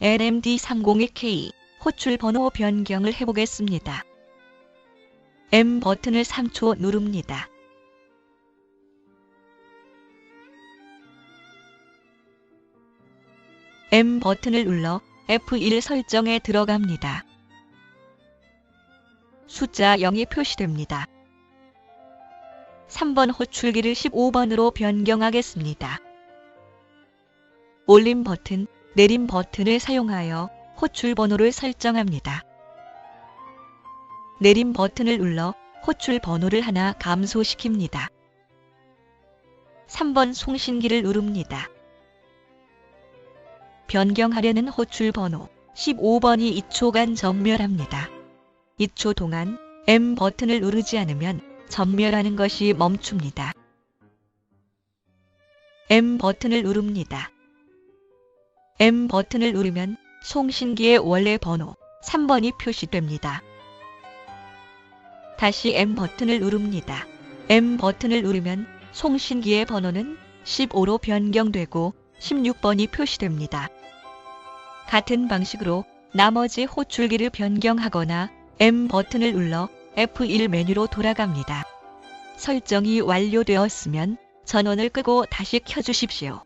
LMD302K 호출 번호 변경을 해보겠습니다. M 버튼을 3초 누릅니다. M 버튼을 눌러 F1 설정에 들어갑니다. 숫자 0이 표시됩니다. 3번 호출기를 15번으로 변경하겠습니다. 올림 버튼, 내림 버튼을 사용하여 호출 번호를 설정합니다. 내림 버튼을 눌러 호출 번호를 하나 감소시킵니다. 3번 송신기를 누릅니다. 변경하려는 호출 번호 15번이 2초간 전멸합니다. 2초 동안 M 버튼을 누르지 않으면 전멸하는 것이 멈춥니다. M 버튼을 누릅니다. M 버튼을 누르면 송신기의 원래 번호 3번이 표시됩니다. 다시 M 버튼을 누릅니다. M 버튼을 누르면 송신기의 번호는 15로 변경되고 16번이 표시됩니다. 같은 방식으로 나머지 호출기를 변경하거나 M 버튼을 눌러 F1 메뉴로 돌아갑니다. 설정이 완료되었으면 전원을 끄고 다시 켜주십시오.